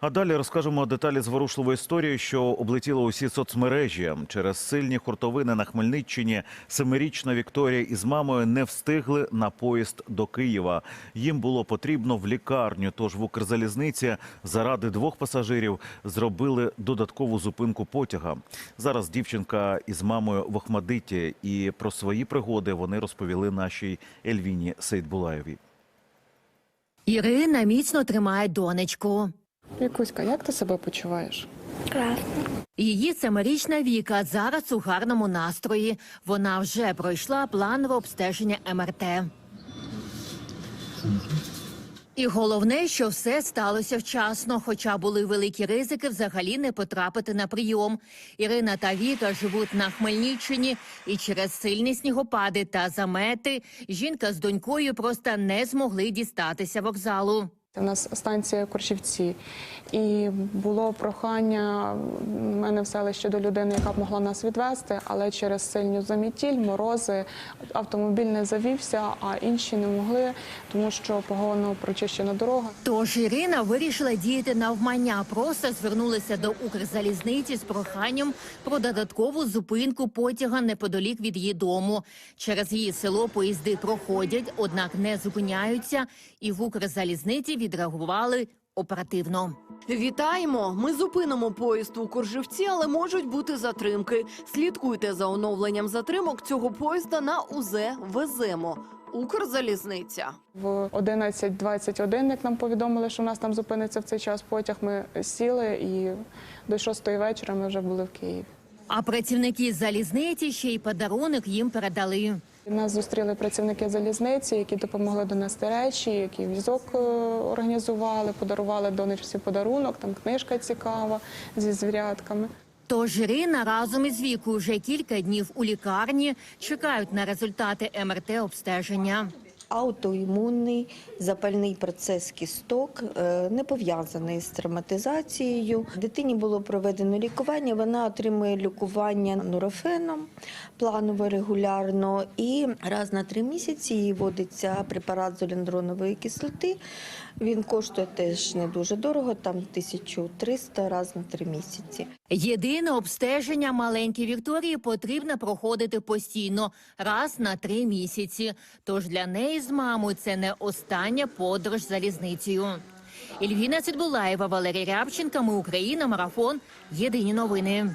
А далі розкажемо деталі зворушливої історії, що облетіло усі соцмережі. Через сильні хуртовини на Хмельниччині семирічна Вікторія із мамою не встигли на поїзд до Києва. Їм було потрібно в лікарню. Тож в Укрзалізниці заради двох пасажирів зробили додаткову зупинку потяга. Зараз дівчинка із мамою в Охмадиті, і про свої пригоди вони розповіли нашій Ельвіні Сейдбулаєвій. Ірина міцно тримає донечку. Вікуська, як ти себе почуваєш? Класно. Її семирічна Віка зараз у гарному настрої. Вона вже пройшла планове обстеження МРТ. І головне, що все сталося вчасно, хоча були великі ризики взагалі не потрапити на прийом. Ірина та Віка живуть на Хмельниччині, і через сильні снігопади та замети жінка з донькою просто не змогли дістатися вокзалу. У нас станція Коршівці, і було прохання в мене в селищі до людини, яка б могла нас відвезти, але через сильну замітіль, морози автомобіль не завівся, а інші не могли, тому що погано прочищена дорога. Тож Ірина вирішила діяти навмання. Просто звернулася до Укрзалізниці з проханням про додаткову зупинку потяга неподалік від її дому. Через її село поїзди проходять, однак не зупиняються, і в Укрзалізниці відреагували оперативно. Вітаємо! Ми зупинимо поїзд у Коржівці, але можуть бути затримки. Слідкуйте за оновленням затримок цього поїзда на УЗ Веземо. Укрзалізниця. В 11.21, як нам повідомили, що у нас там зупиниться в цей час потяг, ми сіли і до 6 вечора ми вже були в Києві. А працівники залізниці ще й подарунок їм передали. Нас зустріли працівники залізниці, які допомогли донести речі, які візок е, організували, подарували донечці подарунок, там книжка цікава зі звірятками. Тож Ірина разом із Вікою вже кілька днів у лікарні чекають на результати МРТ обстеження. Аутоімунний запальний процес кісток е, не пов'язаний з травматизацією. Дитині було проведено лікування. Вона отримує лікування нурофеном планово регулярно, і раз на три місяці їй вводиться препарат золіндронової кислоти. Він коштує теж не дуже дорого, там 1300 раз на три місяці. Єдине обстеження маленькій Вікторії потрібно проходити постійно, раз на три місяці. Тож для неї з мамою це не остання подорож залізницею. Ільвіна Цидбулаєва, Валерій Рябченка. Ми Україна. Марафон. Єдині новини.